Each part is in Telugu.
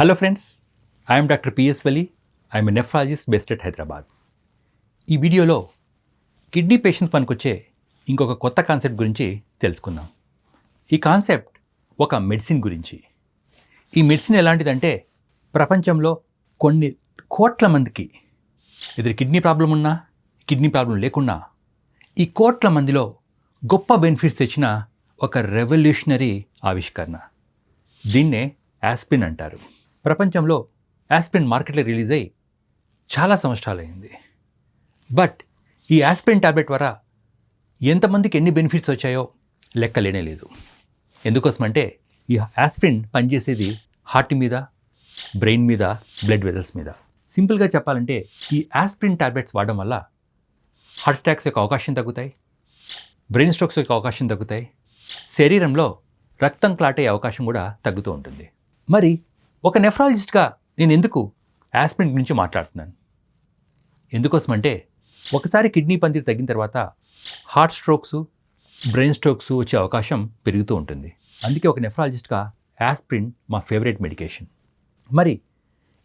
Hello friends I'm doctor PS Vali I'm a nephrologist best at Hyderabad ఈ వీడియోలో కిడ్నీ పేషెంట్స్ పనికొచ్చే ఇంకొక కొత్త కాన్సెప్ట్ గురించి తెలుసుకుందాం. ఈ కాన్సెప్ట్ ఒక మెడిసిన్ గురించి. ఈ మెడిసిన్ ఎలాంటిదంటే ప్రపంచంలో కొన్ని కోట్ల మందికి ఎదురు కిడ్నీ ప్రాబ్లం ఉన్నా కిడ్నీ ప్రాబ్లం లేకున్నా ఈ కోట్ల మందిలో గొప్ప బెనిఫిట్స్ తెచ్చిన ఒక రెవల్యూషనరీ ఆవిష్కరణ. దీన్నే యాస్పిన్ అంటారు. ప్రపంచంలో యాస్పిన్ మార్కెట్లో రిలీజ్ అయ్యి చాలా సంవత్సరాలు అయింది బట్ ఈ యాస్పిన్ టాబ్లెట్ ద్వారా ఎంతమందికి ఎన్ని బెనిఫిట్స్ వచ్చాయో లెక్కలేనే లేదు. ఎందుకోసమంటే ఈ యాస్పిన్ పనిచేసేది హార్ట్ మీద బ్రెయిన్ మీద బ్లడ్ వెజల్స్ మీద. సింపుల్గా చెప్పాలంటే ఈ యాస్పిన్ టాబ్లెట్స్ వాడడం వల్ల హార్ట్ అటాక్స్ యొక్క అవకాశం తగ్గుతాయి బ్రెయిన్ స్ట్రోక్స్ యొక్క అవకాశం తగ్గుతాయి శరీరంలో రక్తం క్లాట్ అయ్యే అవకాశం కూడా తగ్గుతూ ఉంటుంది. మరి ఒక నెఫ్రాలజిస్ట్గా నేను ఎందుకు యాస్పిరిన్ గురించి మాట్లాడుతున్నాను? ఎందుకోసమంటే ఒకసారి కిడ్నీ పందిరి తగ్గిన తర్వాత హార్ట్ స్ట్రోక్స్ బ్రెయిన్ స్ట్రోక్స్ వచ్చే అవకాశం పెరుగుతూ ఉంటుంది. అందుకే ఒక నెఫ్రాలజిస్ట్గా యాస్పిరిన్ మా ఫేవరెట్ మెడికేషన్ మరి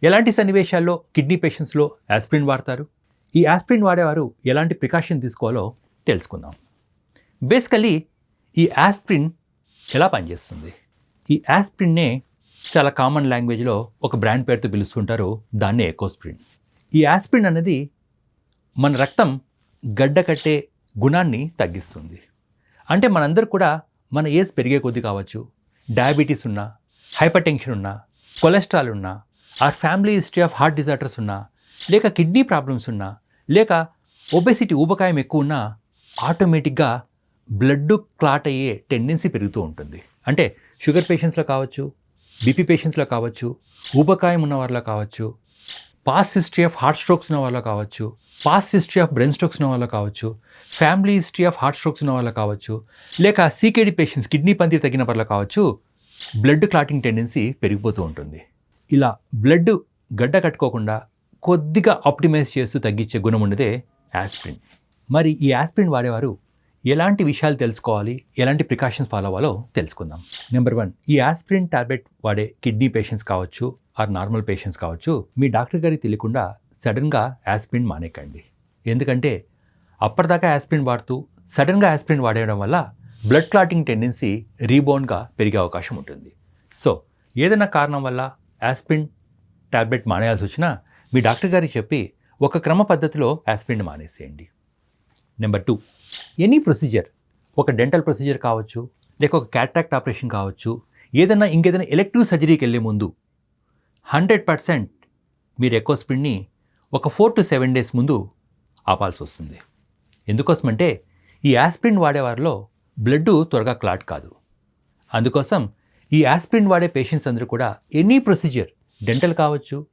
ఎలాంటి సన్నివేశాల్లో కిడ్నీ పేషెంట్స్లో యాస్పిరిన్ వాడతారు? ఈ యాస్పిరిన్ వాడేవారు ఎలాంటి ప్రికాషన్ తీసుకోవాలో తెలుసుకుందాం. బేసికలీ ఈ యాస్పిరిన్ ఎలా పనిచేస్తుంది? ఈ యాస్పిరిన్నే చాలా కామన్ లాంగ్వేజ్లో ఒక బ్రాండ్ పేరుతో పిలుస్తుంటారు దాన్నే ఎకోస్ప్రిన్ ఈ యాస్ప్రిన్ అనేది మన రక్తం గడ్డ కట్టే గుణాన్ని తగ్గిస్తుంది. అంటే మనందరూ కూడా మన ఏజ్ పెరిగే కొద్ది కావచ్చు డయాబెటీస్ ఉన్నా హైపర్ టెన్షన్ ఉన్నా కొలెస్ట్రాల్ ఉన్నా or family history of heart disorders ఉన్నా లేక కిడ్నీ ప్రాబ్లమ్స్ ఉన్నా లేక ఒబెసిటీ ఊబకాయం ఎక్కువ ఉన్నా ఆటోమేటిక్గా బ్లడ్ క్లాట్ అయ్యే టెండెన్సీ పెరుగుతూ ఉంటుంది. అంటే షుగర్ పేషెంట్స్లో కావచ్చు బీపీ పేషెంట్స్లో కావచ్చు ఊబకాయం ఉన్న వాళ్ళలో కావచ్చు past history of heart strokes ఉన్న వాళ్ళు కావచ్చు past history of brain strokes ఉన్న వాళ్ళలో కావచ్చు family history of heart strokes ఉన్న వాళ్ళు కావచ్చు లేక సీకేడి పేషెంట్స్ కిడ్నీ పంతి తగ్గిన వాళ్ళలో కావచ్చు బ్లడ్ క్లాటింగ్ టెండెన్సీ పెరిగిపోతూ ఉంటుంది. ఇలా బ్లడ్ గడ్డ కట్టుకోకుండా కొద్దిగా ఆప్టిమైజ్ చేస్తూ తగ్గించే గుణం ఉన్నదే యాస్పిరిన్ మరి ఈ యాస్పిరిన్ వాడేవారు ఎలాంటి విషయాలు తెలుసుకోవాలి? ఎలాంటి ప్రికాషన్స్ ఫాలో అవ్వాలో తెలుసుకుందాం. నెంబర్ వన్ ఈ ఆస్పిరిన్ టాబ్లెట్ వాడే కిడ్నీ పేషెంట్స్ కావచ్చు ఆర్ నార్మల్ పేషెంట్స్ కావచ్చు మీ డాక్టర్ గారికి తెలియకుండా సడన్గా యాస్ప్రిన్ మానేకండి ఎందుకంటే అప్పటిదాకా యాస్ప్రిన్ వాడుతూ సడన్గా యాస్ప్రిన్ వాడేయడం వల్ల బ్లడ్ క్లాటింగ్ టెండెన్సీ రీబోన్గా పెరిగే అవకాశం ఉంటుంది. సో ఏదైనా కారణం వల్ల యాస్ప్రిన్ టాబ్లెట్ మానేయాల్సి వచ్చినా మీ డాక్టర్ గారికి చెప్పి ఒక క్రమ పద్ధతిలో aspirin మానేసేయండి. Number two. Any procedure ఒక డెంటల్ ప్రొసీజర్ కావచ్చు లేక ఒక క్యాట్రాక్ట్ ఆపరేషన్ కావచ్చు ఏదైనా ఇంకేదైనా ఎలక్టివ్ సర్జరీకి వెళ్ళే ముందు హండ్రెడ్ పర్సెంట్ మీరు ఎకోస్పిడ్ని ఒక ఫోర్ టు సెవెన్ డేస్ ముందు ఆపాల్సి వస్తుంది. ఎందుకోసమంటే ఈ యాస్పిరిన్ వాడేవారిలో బ్లడ్ త్వరగా క్లాట్ కాదు. అందుకోసం ఈ యాస్పిరిన్ వాడే పేషెంట్స్ అందరూ కూడా ఎనీ ప్రొసీజర్ డెంటల్ కావచ్చు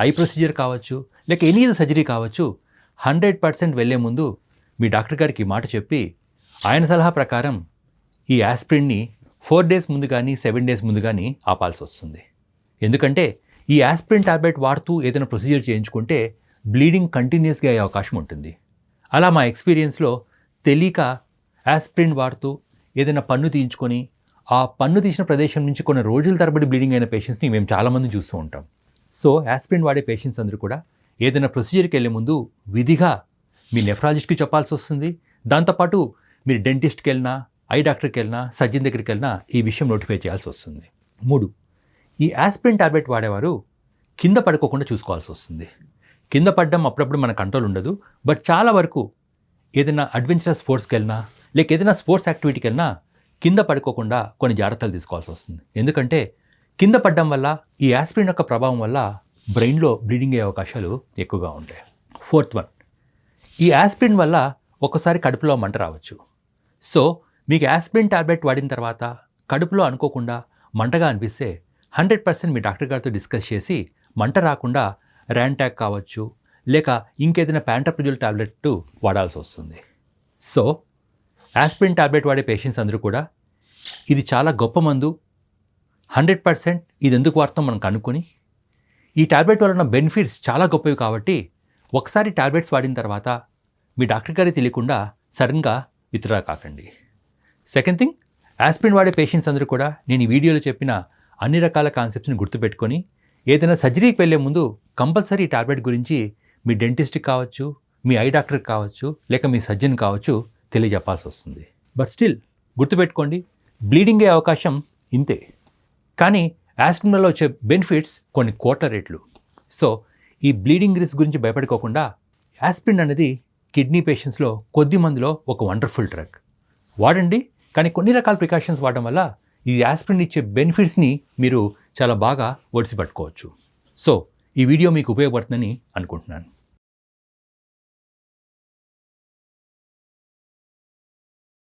ఐ ప్రొసీజర్ కావచ్చు లేక ఎనీ సర్జరీ కావచ్చు హండ్రెడ్ పర్సెంట్ వెళ్ళే ముందు మీ డాక్టర్ గారికి మాట చెప్పి ఆయన సలహా ప్రకారం ఈ యాస్పిరిన్ని ఫోర్ డేస్ ముందు కానీ సెవెన్ డేస్ ముందు కానీ ఆపాల్సి వస్తుంది. ఎందుకంటే ఈ యాస్పిరిన్ టాబ్లెట్ వాడుతూ ఏదైనా ప్రొసీజర్ చేయించుకుంటే బ్లీడింగ్ కంటిన్యూస్గా అయ్యే అవకాశం ఉంటుంది. అలా మా ఎక్స్పీరియన్స్లో తెలియక యాస్పిరిన్ వాడుతూ ఏదైనా పన్ను తీయించుకొని ఆ పన్ను తీసిన ప్రదేశం నుంచి కొన్ని రోజుల తరబడి బ్లీడింగ్ అయిన పేషెంట్స్ని మేము చాలామంది చూస్తూ ఉంటాం. సో యాస్పిరిన్ వాడే పేషెంట్స్ అందరూ కూడా ఏదైనా ప్రొసీజర్కి వెళ్ళే ముందు విధిగా మీ నెఫ్రాలజిస్ట్కి చెప్పాల్సి వస్తుంది. దాంతోపాటు మీరు డెంటిస్ట్కి వెళ్ళినా ఐ డాక్టర్కి వెళ్ళినా సర్జన్ దగ్గరికి వెళ్ళినా ఈ విషయం నోటిఫై చేయాల్సి వస్తుంది. మూడు ఈ యాస్పిరిన్ ట్యాబ్లెట్ వాడేవారు కింద పడుకోకుండా చూసుకోవాల్సి వస్తుంది. కింద పడడం అప్పుడప్పుడు మన కంట్రోల్ ఉండదు. బట్ చాలా వరకు ఏదైనా అడ్వెంచరస్ స్పోర్ట్స్కి వెళ్ళినా లేక ఏదైనా స్పోర్ట్స్ యాక్టివిటీకి వెళ్ళినా కింద పడుకోకుండా కొన్ని జాగ్రత్తలు తీసుకోవాల్సి వస్తుంది. ఎందుకంటే కింద పడడం వల్ల ఈ యాస్పిరిన్ యొక్క ప్రభావం వల్ల బ్రెయిన్లో బ్లీడింగ్ అయ్యే అవకాశాలు ఎక్కువగా ఉంటాయి. ఫోర్త్ వన్ ఈ యాస్పిరిన్ వల్ల ఒక్కసారి కడుపులో మంట రావచ్చు. సో మీకు యాస్పిరిన్ టాబ్లెట్ వాడిన తర్వాత కడుపులో అనుకోకుండా మంటగా అనిపిస్తే హండ్రెడ్ పర్సెంట్ మీ డాక్టర్ గారితో డిస్కస్ చేసి మంట రాకుండా ర్యాంటాక్ కావచ్చు లేక ఇంకేదైనా ప్యాంటప్రిజుల్ టాబ్లెట్ వాడాల్సి వస్తుంది. సో యాస్పిరిన్ టాబ్లెట్ వాడే పేషెంట్స్ అందరూ కూడా ఇది చాలా గొప్ప మందు. హండ్రెడ్ పర్సెంట్ ఇది ఎందుకు వాడతాం మనం కనుక్కొని. ఈ టాబ్లెట్ వలన బెనిఫిట్స్ చాలా గొప్పవి కాబట్టి ఒకసారి టాబ్లెట్స్ వాడిన తర్వాత మీ డాక్టర్ గారికి తెలియకుండా సడన్గా విత్డ్రా కాకండి. సెకండ్ థింగ్ యాస్పిరిన్ వాడే పేషెంట్స్ అందరూ కూడా నేను ఈ వీడియోలో చెప్పిన అన్ని రకాల కాన్సెప్ట్స్ని గుర్తుపెట్టుకొని ఏదైనా సర్జరీకి వెళ్ళే ముందు కంపల్సరీ ఈ టాబ్లెట్ గురించి మీ డెంటిస్ట్కి కావచ్చు మీ ఐ డాక్టర్ కావచ్చు లేక మీ సర్జన్ కావచ్చు తెలియజెప్పాల్సి వస్తుంది. బట్ స్టిల్ గుర్తుపెట్టుకోండి బ్లీడింగ్ అయ్యే అవకాశం ఇంతే. కానీ యాస్పిరిన్ వల్ల వచ్చే బెనిఫిట్స్ కొన్ని కోట్ల రేట్లు. సో ఈ బ్లీడింగ్ రిస్క్ గురించి భయపడుకోకుండా యాస్పిరిన్ అనేది కిడ్నీ పేషెంట్స్లో కొద్ది మందిలో ఒక వండర్ఫుల్ డ్రగ్ వాడండి కానీ కొన్ని రకాల ప్రికాషన్స్ వాడడం వల్ల ఈ యాస్పిరిన్ ఇచ్చే బెనిఫిట్స్ని మీరు చాలా బాగా ఒడిసి పట్టుకోవచ్చు. సో ఈ వీడియో మీకు ఉపయోగపడుతుందని అనుకుంటున్నాను.